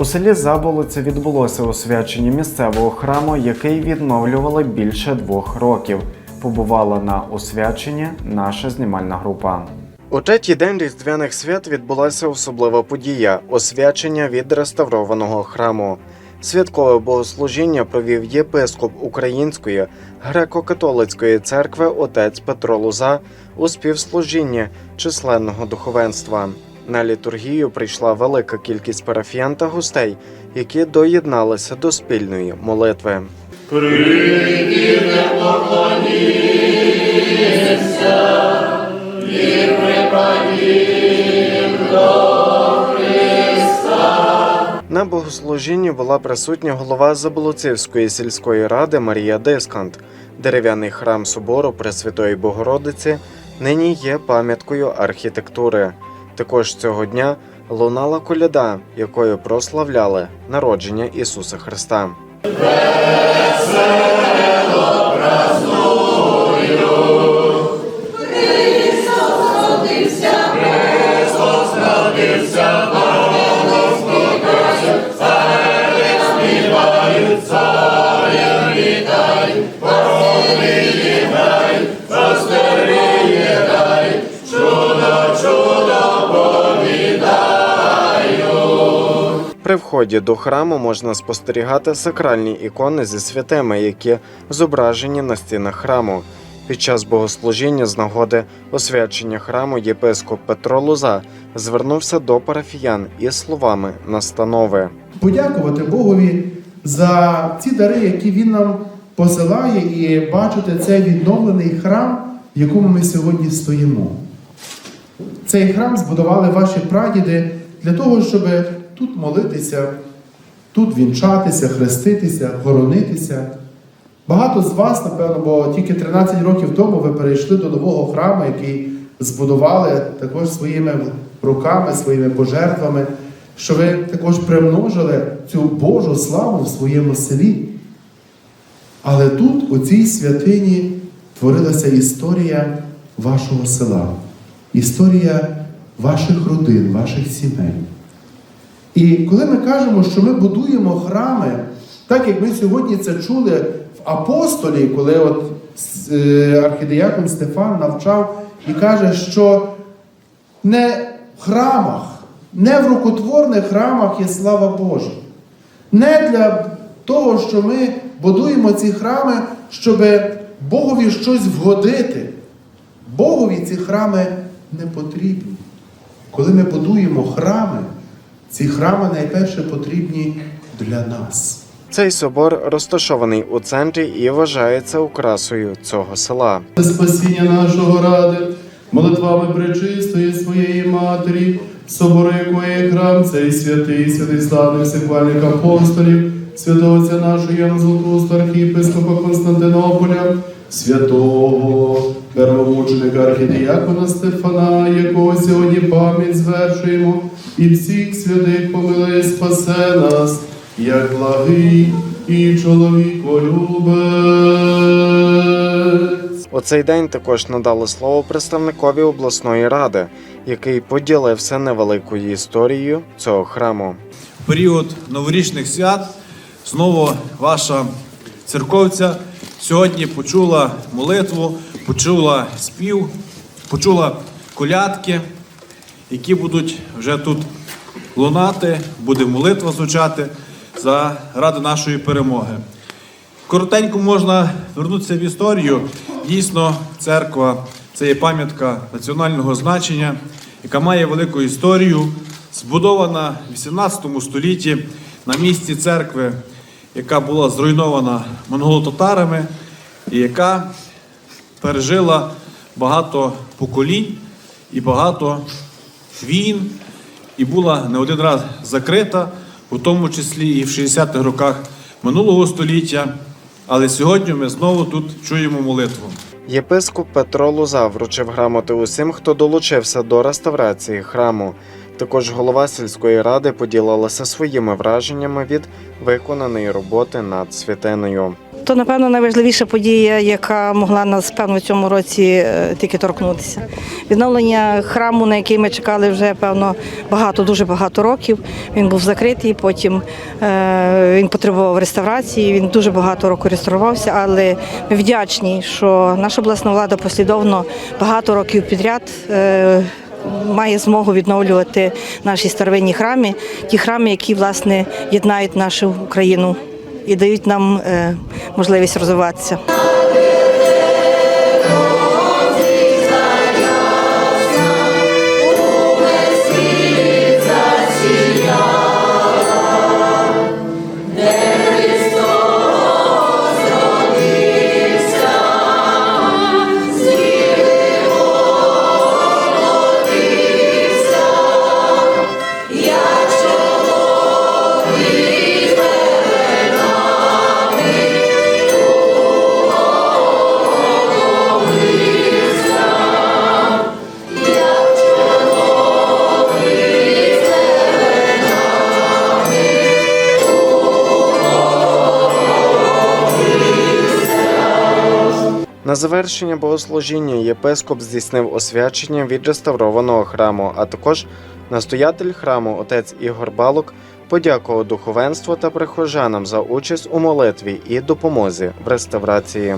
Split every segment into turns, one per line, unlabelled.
У селі Заболоці відбулося освячення місцевого храму, який відновлювали більше двох років. Побувала на освяченні наша знімальна група. У третій день різдвяних свят відбулася особлива подія освячення відреставрованого храму. Святкове богослужіння провів єпископ Української греко-католицької церкви отець Петро Лоза у співслужінні численного духовенства. На літургію прийшла велика кількість парафіян та гостей, які доєдналися до спільної молитви. На богослужінні була присутня голова Заболоцівської сільської ради Марія Дискант. Дерев'яний храм собору Пресвятої Богородиці нині є пам'яткою архітектури. Також цього дня лунала коляда, якою прославляли народження Ісуса Христа. Вході до храму можна спостерігати сакральні ікони зі святими, які зображені на стінах храму. Під час богослужіння з нагоди освячення храму єпископ Петро Лоза звернувся до парафіян із словами настанови.
подякувати Богові за ці дари, які Він нам посилає, і бачити цей відновлений храм, в якому ми сьогодні стоїмо. Цей храм збудували ваші прадіди для того, щоб тут молитися, тут вінчатися, хреститися, хоронитися. Багато з вас, напевно, бо тільки 13 років тому ви перейшли до нового храму, який збудували також своїми руками, своїми пожертвами, що ви також примножили цю Божу славу в своєму селі. Але тут, у цій святині, творилася історія вашого села, історія ваших родин, ваших сімей. І коли ми кажемо, що ми будуємо храми, так як ми сьогодні це чули в апостолі, коли от е, архідеякон Стефан навчав і каже, що не в храмах, не в рукотворних храмах є слава Божа. Не для того, що ми будуємо ці храми, щоб Богові щось вгодити. Богові ці храми не потрібні. Коли ми будуємо храми, ці храми найперше потрібні для нас.
Цей собор розташований у центрі і вважається украсою цього села.
Спасіння нашого ради, молитвами пречистої своєї матері, собори якої храм, цей святий, святий славних секвальних апостолів, святого отця нашого Яна архієпископа Константинополя, святого первомученика архідіякона Стефана, якого сьогодні пам'ять звершуємо, і всіх святих помилуй, спасе нас, як благий і чоловіколюбець.
У цей день також надали слово представникові обласної ради, який поділився невеликою історією цього храму.
В період новорічних свят знову ваша церковця сьогодні почула молитву, почула спів, почула колядки, які будуть вже тут лунати, буде молитва звучати за ради нашої перемоги. Коротенько можна вернутися в історію. Дійсно, церква це є пам'ятка національного значення, яка має велику історію, збудована в 18 столітті на місці церкви, яка була зруйнована монголо-татарами і яка пережила багато поколінь і багато війн, і була не один раз закрита, у тому числі і в 60-х роках минулого століття. Але сьогодні ми знову тут чуємо молитву.
Єпископ Петро Лоза вручив грамоти усім, хто долучився до реставрації храму. Також голова сільської ради поділилася своїми враженнями від виконаної роботи над святиною.
то напевно найважливіша подія, яка могла нас певно в цьому році е, тільки торкнутися. Відновлення храму, на який ми чекали вже певно багато, дуже багато років. Він був закритий. Потім е, він потребував реставрації. Він дуже багато років реставрувався, але ми вдячні, що наша обласна влада послідовно багато років підряд. Має змогу відновлювати наші старовинні храми, ті храми, які власне єднають нашу Україну і дають нам е, можливість розвиватися.
На завершення богослужіння єпископ здійснив освячення відреставрованого храму, а також настоятель храму отець Ігор Балок подякував духовенству та прихожанам за участь у молитві і допомозі в реставрації.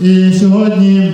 І сьогодні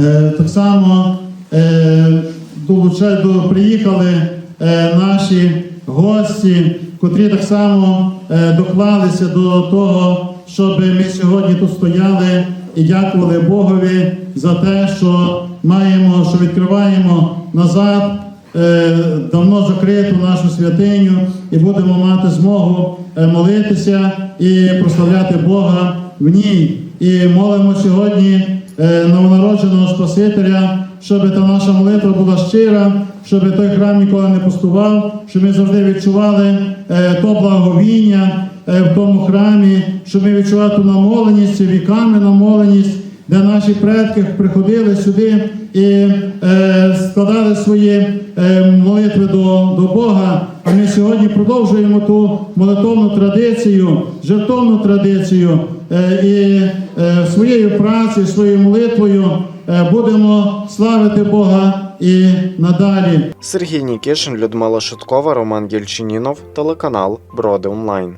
е, так само е, долуча- до, приїхали е, наші гості, котрі так само доклалися до того, щоб ми сьогодні тут стояли і дякували Богові за те, що маємо, що відкриваємо назад е, давно закриту нашу святиню і будемо мати змогу е, молитися і прославляти Бога в ній. І молимо сьогодні е, новонародженого Спасителя, щоб та наша молитва була щира, щоб той храм ніколи не пустував, щоб ми завжди відчували е, то благовіння е, в тому храмі, щоб ми відчували ту намоленість, віками намоленість, де наші предки приходили сюди і е, складали свої молитви до, до Бога. А ми сьогодні продовжуємо ту молитовну традицію, жертовну традицію е, і е, своєю працею, своєю молитвою е, будемо славити Бога і надалі.
Сергій Нікішин, Людмила Шуткова, Роман Гільчинінов, телеканал Броди Онлайн.